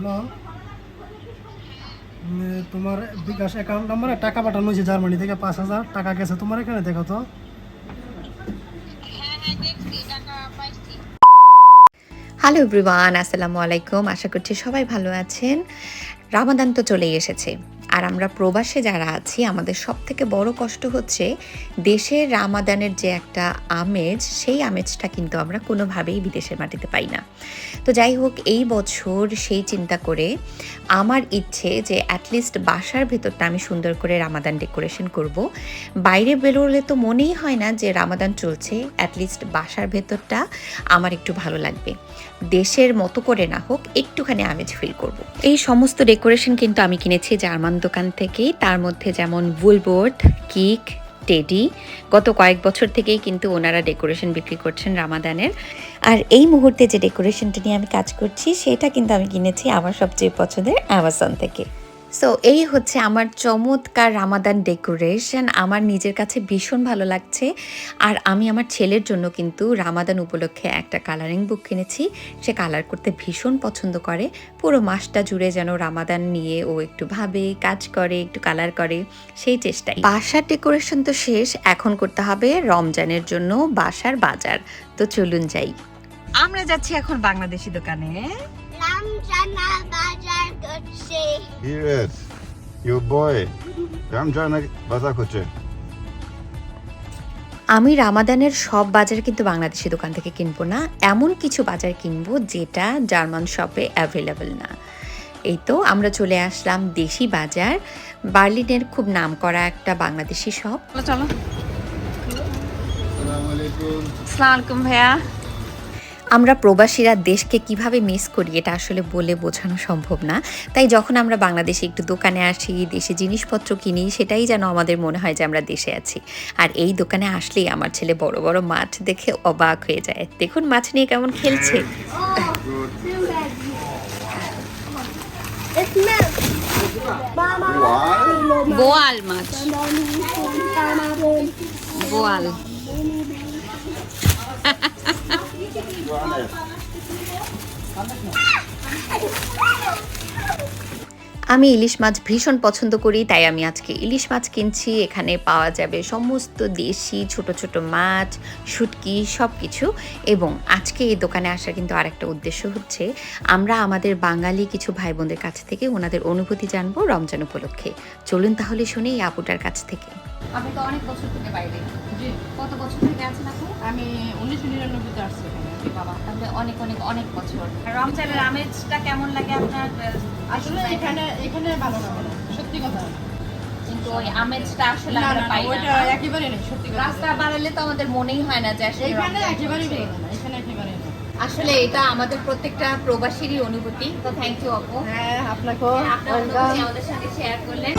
Hello তোমার বিকাশ account নাম্বারে টাকা পাঠানো হয়েছে জার্মানি থেকে পাঁচ হাজার টাকা গেছে। তোমার এখানে দেখো তো। হ্যালো এভরিওয়ান আসসালামু আলাইকুম। আশা করছি সবাই ভালো আছেন। রামাদান তো চলেই এসেছে। আর আমরা প্রবাসে যারা আছি, আমাদের সব থেকে বড় কষ্ট হচ্ছে দেশের রামাদানের যে একটা আমেজ, সেই আমেজটা কিন্তু আমরা কোনোভাবেই বিদেশের মাটিতে পাই না। তো যাই হোক, এই বছর সেই চিন্তা করে আমার ইচ্ছে যে অ্যাটলিস্ট বাসার ভেতরটা আমি সুন্দর করে রামাদান ডেকোরেশন করব। বাইরে বেরোলে তো মনেই হয় না যে রামাদান চলছে অ্যাটলিস্ট বাসার ভেতরটা আমার একটু ভালো লাগবে। দেশের মতো করে না হোক, একটুখানি আমেজ ফিল করব। এই সমস্ত ডেকোরেশন কিন্তু আমি কিনেছি জার্মান দোকান থেকেই, তার মধ্যে যেমন বুলবোর্ড কিক টেডি গত কয়েক বছর থেকেই কিন্তু ওনারা ডেকোরেশন বিক্রি করছেন রামাদানের। আর এই মুহূর্তে যে ডেকোরেশনটা নিয়ে আমি কাজ করছি, সেটা কিন্তু আমি কিনেছি আমার সবচেয়ে পছন্দের অ্যামাজন থেকে। সো এই হচ্ছে আমার চমৎকার রামাদান ডেকোরেশন আমার নিজের কাছে ভীষণ ভালো লাগছে। আর আমি আমার ছেলের জন্য কিন্তু রামাদান উপলক্ষে একটা কালারিং বুক কিনেছি। সে কালার করতে ভীষণ পছন্দ করে। পুরো মাসটা জুড়ে যেন রামাদান নিয়ে ও একটু ভাবে, কাজ করে, একটু কালার করে, সেই চেষ্টাই। বাসার ডেকোরেশন তো শেষ। এখন করতে হবে রমজানের জন্য বাসার বাজার। তো চলুন যাই। আমরা যাচ্ছি এখন বাংলাদেশি দোকানে। রামজানা বাজার করছে Yes, your boy. রামজানা বাজার করছে আমি রামাদানের সব বাজার কিন্তু বাংলাদেশি দোকান থেকে কিনবো না। এমন কিছু বাজার কিনবো যেটা জার্মান শপে অ্যাভেলেবল না। এই তো আমরা চলে আসলাম দেশি বাজার। বার্লিনের খুব নাম করা একটা বাংলাদেশি শপ। চলো আসসালামু ভাইয়া। আমরা প্রবাসীরা দেশকে কীভাবে মিস করি এটা আসলে বলে বোঝানো সম্ভব না। তাই যখন আমরা বাংলাদেশে একটু দোকানে আসি দেশে জিনিসপত্র কিনি সেটাই যেন আমাদের মনে হয় যে আমরা দেশে আছি। আর এই দোকানে আসলেই আমার ছেলে বড় বড় মাছ দেখে অবাক হয়ে যায়। দেখুন মাছ নিয়ে কেমন খেলছে। বোয়াল মাছ। বোয়াল। আমি ইলিশ মাছ ভীষণ পছন্দ করি তাই আমি আজকে ইলিশ মাছ কিনছি। এখানে পাওয়া যাবে সমস্ত দেশি ছোট ছোট মাছ শুটকি সব কিছু এবং আজকে এই দোকানে আসার কিন্তু আরেকটা উদ্দেশ্য হচ্ছে আমরা আমাদের বাঙালি কিছু ভাই বোনদের কাছ থেকে ওনাদের অনুভূতি জানব রমজান উপলক্ষে। চলুন তাহলে শুনি এই আপুটার কাছ থেকে। আপনি তো অনেক বছর থেকে বাইরে। কত বছর থেকে আছেন আপু? আমি উনিশশো নিরানব্বইতে আসছি বাবা তাহলে অনেক অনেক অনেক বছর। রমজানের আমেজটা কেমন লাগে আপনার আসলে এখানে? এখানে ভালো না সত্যি কথা। কিন্তু ওই আমেজটা আসলে আমরা না না, পাই না। একেবারে নেই সত্যি রাস্তা বাড়ালে তো আমাদের মনেই হয় না যে আসলে এখানে না এখানে না এটা আমাদের প্রত্যেকটা প্রবাসীরই অনুভূতি। তো থ্যাংক ইউ আপু হ্যাঁ আপনাকেও আপনার আমাদের সাথে শেয়ার করলেন।